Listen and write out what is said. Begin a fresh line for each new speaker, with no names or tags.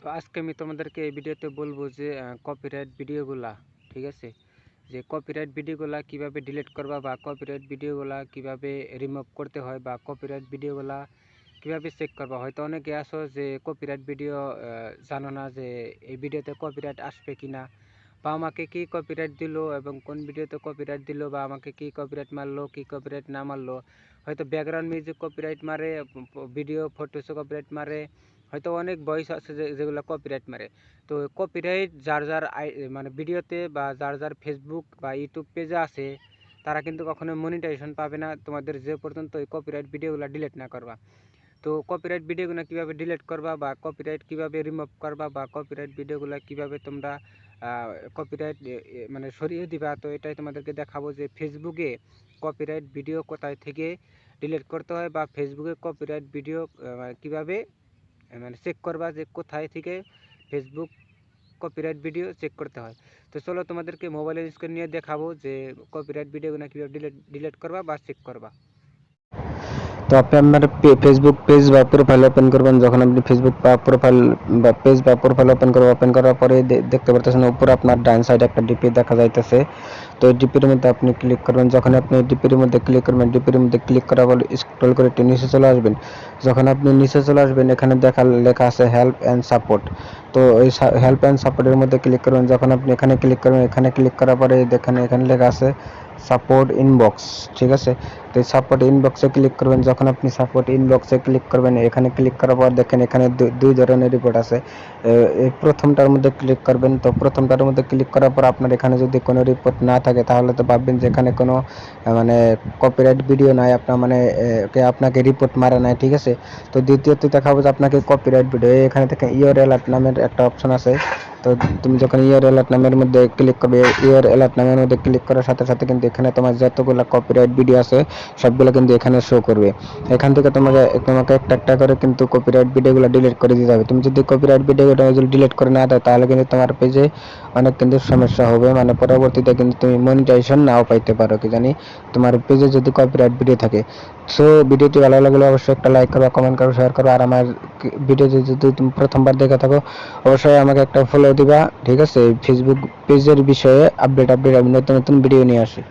তো আজকে আমি তোমাদেরকে এই ভিডিওতে বলব যে কপিরাইট ভিডিওগুলা, ঠিক আছে? যে কপিরাইট ভিডিওগুলা কীভাবে ডিলিট করবা বা কপিরাইট ভিডিওগুলা কীভাবে রিমুভ করতে হয় বা কপিরাইট ভিডিওগুলা কীভাবে চেক করবা? হয়তো অনেকে আছো যে কপিরাইট ভিডিও জানো না যে এই ভিডিওতে কপিরাইট আসবে কি না বা আমাকে কি কপিরাইট দিল এবং কোন ভিডিওতে কপিরাইট দিল বা আমাকে কি কপিরাইট মারলো, কি কপিরাইট না মারলো? হয়তো ব্যাকগ্রাউন্ড মিউজিক কপিরাইট মারে ভিডিও ফটোসে কপিরাইট মারে হয়তো অনেক ভয়েস আছে যে, যেগুলো কপিরাইট মারে। তো কপিরাইট যার যার মানে ভিডিওতে বা যার যার ফেসবুক বা ইউটিউব পেজে আছে, তারা কিন্তু কখনো মনিটাইজেশন পাবে না। তোমাদের যে পর্যন্ত এই কপিরাইট ভিডিওগুলো ডিলিট না করবা। তো কপিরাইট ভিডিওগুলো কীভাবে ডিলিট করবা বা কপিরাইট কীভাবে রিমুভ করবা বা কপিরাইট ভিডিওগুলো কীভাবে তোমরা কপিরাইট মানে সরিয়ে দিবা, তো এটাই তোমাদেরকে দেখাবো যে ফেসবুকে কপিরাইট ভিডিও কোথায় থেকে ডিলিট করতে হয় বা ফেসবুকে কপিরাইট ভিডিও কীভাবে মানে চেক করবা যে কোথায় থেকে ফেসবুক কপিরাইট ভিডিও চেক করতে হয়। তো চলো তোমাদেরকে মোবাইলের স্ক্রিন নিয়ে দেখাবো যে কপিরাইট ভিডিওগুলো কীভাবে ডিলিট ডিলিট করবা বা চেক করবা। তো আপনি আপনার ফেসবুক পেজ বা প্রোফাইল ওপেন করবেন। যখন আপনি ফেসবুক বা প্রোফাইল বা পেজ বা প্রোফাইল ওপেন করবেন ওপেন করার পরে দেখতে পারতেছেন উপরে আপনার ডান সাইডে একটা ডিপি দেখা যাইতেছে। তো ডিপির মধ্যে আপনি ক্লিক করবেন। যখন আপনি ডিপির মধ্যে ক্লিক করবেন ডিপির মধ্যে ক্লিক করার পর স্ক্রল করে একটু নিচে চলে আসবেন। যখন আপনি নিচে চলে আসবেন, এখানে দেখা লেখা আছে হেল্প অ্যান্ড সাপোর্ট তো এই হেল্প অ্যান্ড সাপোর্টের মধ্যে ক্লিক করবেন যখন আপনি এখানে ক্লিক করবেন, এখানে ক্লিক করার পরে দেখেন, এখানে লেখা আছে সাপোর্ট ইনবক্স ঠিক আছে? তো সাপোর্ট ইনবক্সে ক্লিক করবেন। যখন আপনি সাপোর্ট ইনবক্সে ক্লিক করবেন, এখানে ক্লিক করার পর দেখেন, এখানে দুই ধরনের রিপোর্ট আছে। এই প্রথমটার মধ্যে ক্লিক করবেন। তো প্রথমটার মধ্যে ক্লিক করার পর আপনার এখানে যদি কোনো রিপোর্ট না থাকে, তাহলে তো ভাববেন যে এখানে কোনো মানে কপিরাইট ভিডিও নাই। আপনার মানে আপনাকে রিপোর্ট মারা নাই, ঠিক আছে? তো দ্বিতীয়ত দেখাবো যে আপনাকে কপিরাইট ভিডিও এখানে থেকে ইওর অ্যালার্ট নামের একটা অপশন আছে। তো তুমি যখন ইয়ার অ্যালার্ট নামের মধ্যে ক্লিক করবে ইয়ার অ্যালার্ট নামের মধ্যে ক্লিক করার সাথে সাথে কিন্তু এখানে তোমার যতগুলো কপিরাইট ভিডিও আছে, সবগুলো কিন্তু এখানে শো করবে। এখান থেকে তোমাকে তোমাকে একটা একটা করে কিন্তু কপিরাইট ভিডিওগুলো ডিলিট করে দিতে হবে। তুমি যদি কপিরাইট ভিডিওগুলো যদি ডিলিট করে না দাও, তাহলে কিন্তু তোমার পেজে অনেক কিন্তু সমস্যা হবে। মানে পরবর্তীতে কিন্তু তুমি মনিটাইজেশন নাও পাইতে পারো, কি জানি? তোমার পেজে যদি কপিরাইট ভিডিও থাকে। সো ভিডিওটি ভালো লাগলে অবশ্যই একটা লাইক করো কমেন্ট করো শেয়ার করো আর আমার ভিডিও যদি তুমি প্রথমবার দেখে থাকো, অবশ্যই আমাকে একটা ফলো দিবা, ঠিক আছে? ফেসবুক পেজের বিষয়ে আপডেট আপডেট আমি নতুন নতুন ভিডিও নিয়ে আসি।